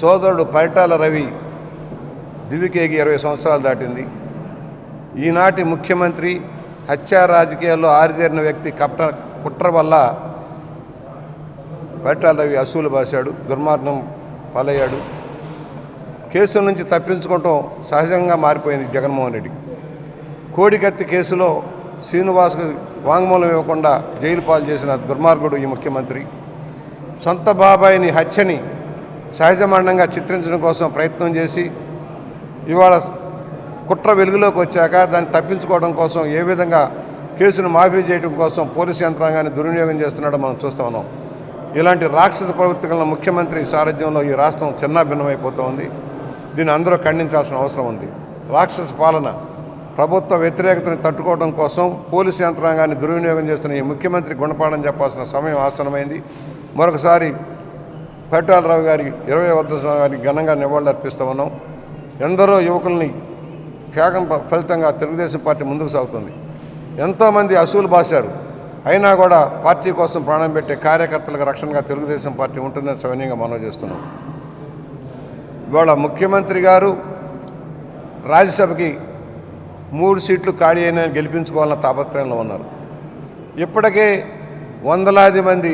సోదరుడు పరిటాల రవి దివికేకి ఇరవై సంవత్సరాలు దాటింది. ఈనాటి ముఖ్యమంత్రి హత్యా రాజకీయాల్లో ఆరితేరిన వ్యక్తి కప్ట కుట్ర వల్ల పరిటాల రవి అసూలు బాశాడు దుర్మార్గం పాలయ్యాడు. కేసుల నుంచి తప్పించుకోవటం సహజంగా మారిపోయింది జగన్మోహన్ రెడ్డి. కోడికత్తి కేసులో శ్రీనివాస్కు వాంగ్మూలం ఇవ్వకుండా జైలు పాలు చేసిన దుర్మార్గుడు ఈ ముఖ్యమంత్రి. సొంత బాబాయిని హత్యని సహజమండంగా చిత్రించడం కోసం ప్రయత్నం చేసి ఇవాళ కుట్ర వెలుగులోకి వచ్చాక దాన్ని తప్పించుకోవడం కోసం ఏ విధంగా కేసును మాఫీ చేయడం కోసం పోలీసు యంత్రాంగాన్ని దుర్వినియోగం చేస్తున్నాడో మనం చూస్తూ ఉన్నాం. ఇలాంటి రాక్షస ప్రవృత్తులను ముఖ్యమంత్రి సారథ్యంలో ఈ రాష్ట్రం చిన్నాభిన్నమైపోతూ ఉంది. దీన్ని అందరూ ఖండించాల్సిన అవసరం ఉంది. రాక్షస పాలన ప్రభుత్వ వ్యతిరేకతను తట్టుకోవడం కోసం పోలీసు యంత్రాంగాన్ని దుర్వినియోగం చేస్తున్న ఈ ముఖ్యమంత్రి గుణపాఠం చెప్పాల్సిన సమయం ఆసనమైంది మరొకసారి పట్టాలరావు గారి ఇరవై వద్ద గారికి ఘనంగా నివాళులర్పిస్తూ ఉన్నాం ఎందరో యువకుల్ని త్యాగం ఫలితంగా తెలుగుదేశం పార్టీ ముందుకు సాగుతుంది. ఎంతోమంది అసూలు బాశారు. అయినా కూడా పార్టీ కోసం ప్రాణం పెట్టే కార్యకర్తలకు రక్షణగా తెలుగుదేశం పార్టీ ఉంటుందని సౌన్యంగా మనవి చేస్తున్నాం. ఇవాళ ముఖ్యమంత్రి గారు రాజ్యసభకి మూడు సీట్లు ఖాళీ అయిన గెలిపించుకోవాలన్న తాపత్రయంలో ఉన్నారు. ఇప్పటికే వందలాది మంది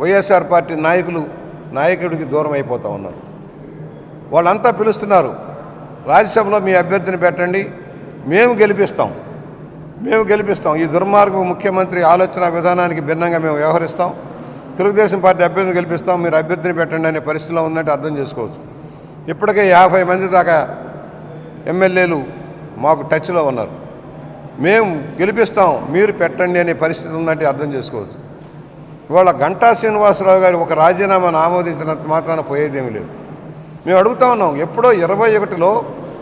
వైఎస్ఆర్ పార్టీ నాయకులు నాయకుడికి దూరం అయిపోతూ ఉన్నారు. వాళ్ళంతా పిలుస్తున్నారు రాజ్యసభలో మీ అభ్యర్థిని పెట్టండి మేము గెలిపిస్తాం. మేము గెలిపిస్తాం. ఈ దుర్మార్గ ముఖ్యమంత్రి ఆలోచన విధానానికి భిన్నంగా మేము వ్యవహరిస్తాం. తెలుగుదేశం పార్టీ అభ్యర్థిని గెలిపిస్తాం మీరు అభ్యర్థిని పెట్టండి అనే పరిస్థితిలో ఉందంటే అర్థం చేసుకోవచ్చు. ఇప్పటికే యాభై మంది దాకా ఎమ్మెల్యేలు మాకు టచ్లో ఉన్నారు. మేము గెలిపిస్తాం మీరు పెట్టండి అనే పరిస్థితి ఉందంటే అర్థం చేసుకోవచ్చు. ఇవాళ గంటా శ్రీనివాసరావు గారు ఒక రాజీనామాను ఆమోదించినంత మాత్రాన పోయేదేమీ లేదు. మేము అడుగుతా ఉన్నాం ఎప్పుడో ఇరవై ఒకటిలో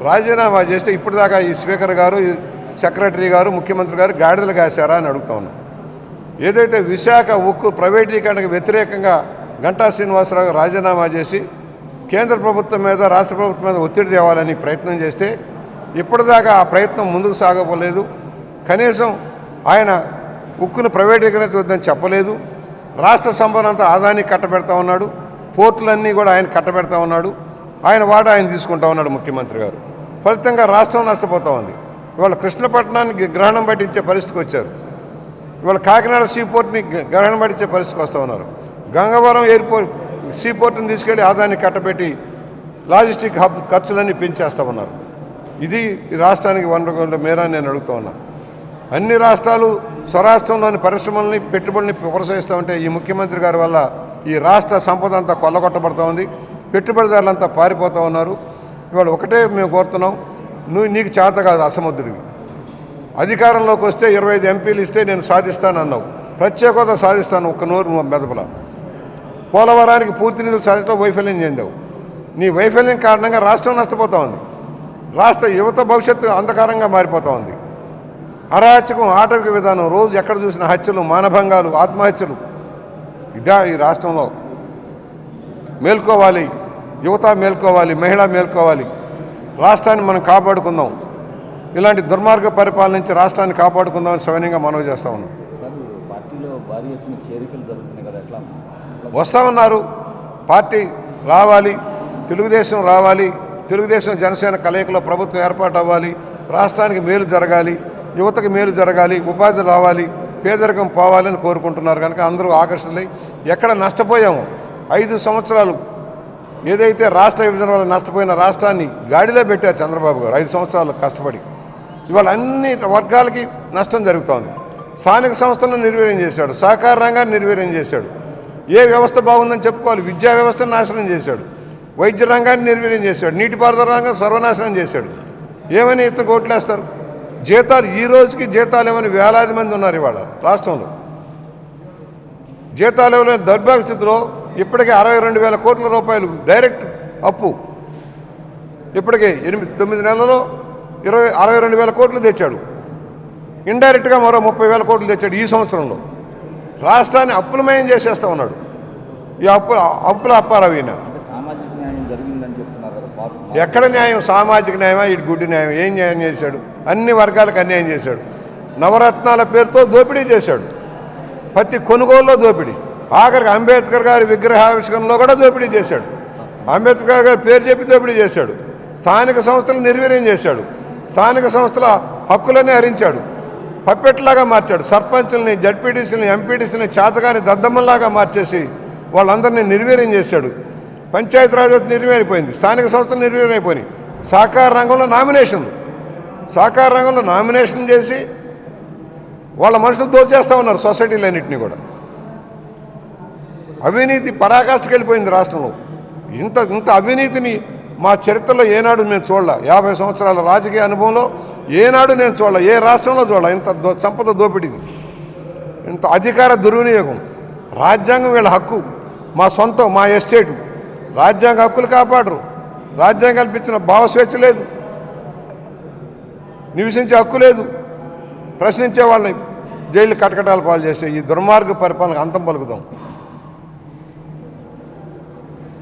రాజీనామా చేస్తే ఇప్పటిదాకా ఈ స్పీకర్ గారు ఈ సెక్రటరీ గారు ముఖ్యమంత్రి గారు గాడిదలు కాశారా అని అడుగుతా ఉన్నాం. ఏదైతే విశాఖ ఉక్కు ప్రైవేటీకరణకు వ్యతిరేకంగా గంటా శ్రీనివాసరావు రాజీనామా చేసి కేంద్ర ప్రభుత్వం మీద రాష్ట్ర ప్రభుత్వం మీద ఒత్తిడి తేవాలని ప్రయత్నం చేస్తే ఇప్పటిదాకా ఆ ప్రయత్నం ముందుకు సాగపోలేదు కనీసం ఆయన ఉక్కును ప్రైవేటీకరణ చూద్దని చెప్పలేదు. రాష్ట్ర సంపద అంతా ఆదాయానికి కట్టబెడతా ఉన్నాడు. పోర్టులన్నీ కూడా ఆయన కట్టబెడతా ఉన్నాడు. ఆయన వాట ఆయన తీసుకుంటా ఉన్నాడు ముఖ్యమంత్రి గారు. ఫలితంగా రాష్ట్రం నష్టపోతూ ఉంది. ఇవాళ కృష్ణపట్నానికి గ్రహణం పట్టించే పరిస్థితికి వచ్చారు. ఇవాళ కాకినాడ సీపోర్ట్ని గ్రహణం పట్టించే పరిస్థితికి వస్తూ ఉన్నారు. గంగవరం ఎయిర్పోర్ట్ సీపోర్ట్ని తీసుకెళ్ళి ఆదాయాన్ని కట్టబెట్టి లాజిస్టిక్ హబ్ ఖర్చులన్నీ పెంచేస్తూ ఉన్నారు. ఇది రాష్ట్రానికి వనరుల మేర నేను అడుగుతూ ఉన్నా. అన్ని రాష్ట్రాలు స్వరాష్ట్రంలోని పరిశ్రమల్ని పెట్టుబడుల్ని ప్రోత్సహిస్తూ ఉంటే ఈ ముఖ్యమంత్రి గారి వల్ల ఈ రాష్ట్ర సంపద అంతా కొల్లగొట్టబడుతూ ఉంది. పెట్టుబడిదారులంతా పారిపోతూ ఉన్నారు. ఇవాళ ఒకటే మేము కోరుతున్నాం. నువ్వు నీకు చేత కాదు అసమర్థుడివి. అధికారంలోకి వస్తే ఇరవై ఐదు ఎంపీలు ఇస్తే నేను సాధిస్తానన్నావు. ప్రత్యేక హోదా సాధిస్తాను ఒక్క నోరు నువ్వు మెదపల. పోలవరానికి పూర్తి నిధులు సాధించడం వైఫల్యం చెందావు. నీ వైఫల్యం కారణంగా రాష్ట్రం నష్టపోతూ ఉంది. రాష్ట్ర యువత భవిష్యత్తు అంధకారంగా మారిపోతూ ఉంది. అరాచకం ఆటవిక విధానం రోజు ఎక్కడ చూసిన హత్యలు మానభంగాలు ఆత్మహత్యలు. ఇదా ఈ రాష్ట్రంలో. మేల్కోవాలి యువత మేల్కోవాలి మహిళ మేల్కోవాలి. రాష్ట్రాన్ని మనం కాపాడుకుందాం. ఇలాంటి దుర్మార్గ పరిపాలన నుంచి రాష్ట్రాన్ని కాపాడుకుందామని సవినయంగా మనవి చేస్తా ఉన్నాం. వస్తామన్నారు పార్టీ రావాలి తెలుగుదేశం రావాలి తెలుగుదేశం జనసేన కలయికలో ప్రభుత్వం ఏర్పాటు అవ్వాలి రాష్ట్రానికి మేలు జరగాలి. యువతకు మేలు జరగాలి ఉపాధి రావాలి పేదరికం పోవాలని కోరుకుంటున్నారు కనుక అందరూ ఆకర్షణలై ఎక్కడ నష్టపోయామో ఐదు సంవత్సరాలు ఏదైతే రాష్ట్ర విభజన వల్ల నష్టపోయిన రాష్ట్రాన్ని గాడిలో పెట్టారు చంద్రబాబు గారు ఐదు సంవత్సరాలు కష్టపడి. ఇవాళ అన్ని వర్గాలకి నష్టం జరుగుతోంది. స్థానిక సంస్థలను నిర్వీర్యం చేశాడు సహకార రంగాన్ని నిర్వీర్యం చేశాడు. ఏ వ్యవస్థ బాగుందని చెప్పుకోవాలి విద్యా వ్యవస్థను నాశనం చేశాడు. వైద్య రంగాన్ని నిర్వీర్యం చేశాడు నీటిపారుదల రంగం సర్వనాశనం చేశాడు. ఏమని ఇతను కోట్లేస్తారు? జీతాలు ఈ రోజుకి జీతాలు ఏమని వేలాది మంది ఉన్నారు ఇవాళ రాష్ట్రంలో. జీతాలు ఇవ్వలేని దౌర్భాగ్య స్థితిలో ఇప్పటికే అరవై రెండు వేల కోట్ల రూపాయలు డైరెక్ట్ అప్పు. ఇప్పటికే ఎనిమిది తొమ్మిది నెలల్లో ఇరవై అరవై రెండు వేల కోట్లు తెచ్చాడు. ఇండైరెక్ట్గా మరో ముప్పై వేల కోట్లు తెచ్చాడు ఈ సంవత్సరంలో. రాష్ట్రాన్ని అప్పులమయం చేసేస్తా ఉన్నాడు. ఈ అప్పుల అప్పుల అప్పారావు ఈయన. ఎక్కడ న్యాయం? సామాజిక న్యాయమా? ఇటు గుడ్డి న్యాయం ఏం న్యాయం చేశాడు? అన్ని వర్గాలకు అన్యాయం చేశాడు. నవరత్నాల పేరుతో దోపిడీ చేశాడు. ప్రతి కొనుగోలులో దోపిడీ. ఆఖరికి అంబేద్కర్ గారి విగ్రహావిష్కరణలో కూడా దోపిడీ చేశాడు. అంబేద్కర్ గారి పేరు చెప్పి దోపిడీ చేశాడు. స్థానిక సంస్థలు నిర్వీర్యం చేశాడు. స్థానిక సంస్థల హక్కులనే హరించాడు. పప్పెట్లాగా మార్చాడు. సర్పంచుల్ని జడ్పీటీసీని ఎంపీటీసీని చేతగాని దద్దమ్మల్లాగా మార్చేసి వాళ్ళందరినీ నిర్వీర్యం చేశాడు. పంచాయతీరాజ్ నిర్వీర్యమైపోయింది స్థానిక సంస్థలు నిర్వీర్యమైపోయినాయి సహకార రంగంలో నామినేషన్లు. సహకార రంగంలో నామినేషన్ చేసి వాళ్ళ మనుషులు దోచేస్తూ ఉన్నారు సొసైటీలన్నింటినీ కూడా. అవినీతి పరాకాష్ఠకి వెళ్ళిపోయింది రాష్ట్రంలో. ఇంత ఇంత అవినీతిని మా చరిత్రలో ఏనాడు మేము చూడలే. యాభై సంవత్సరాల రాజకీయ అనుభవంలో ఏనాడు నేను చూడలే. ఏ రాష్ట్రంలో చూడలే. ఇంత దో సంపద దోపిడింది ఇంత అధికార దుర్వినియోగం. రాజ్యాంగం వీళ్ళ హక్కు. మా సొంతం మా ఎస్టేటు. రాజ్యాంగ హక్కులు కాపాడరు. రాజ్యాంగం కల్పించిన భావస్వేచ్ఛ లేదు. నివసించే హక్కు లేదు. ప్రశ్నించే వాళ్ళని జైలు కటకటాలు పాలు చేసే ఈ దుర్మార్గ పరిపాలనకు అంతం పలుకుదాం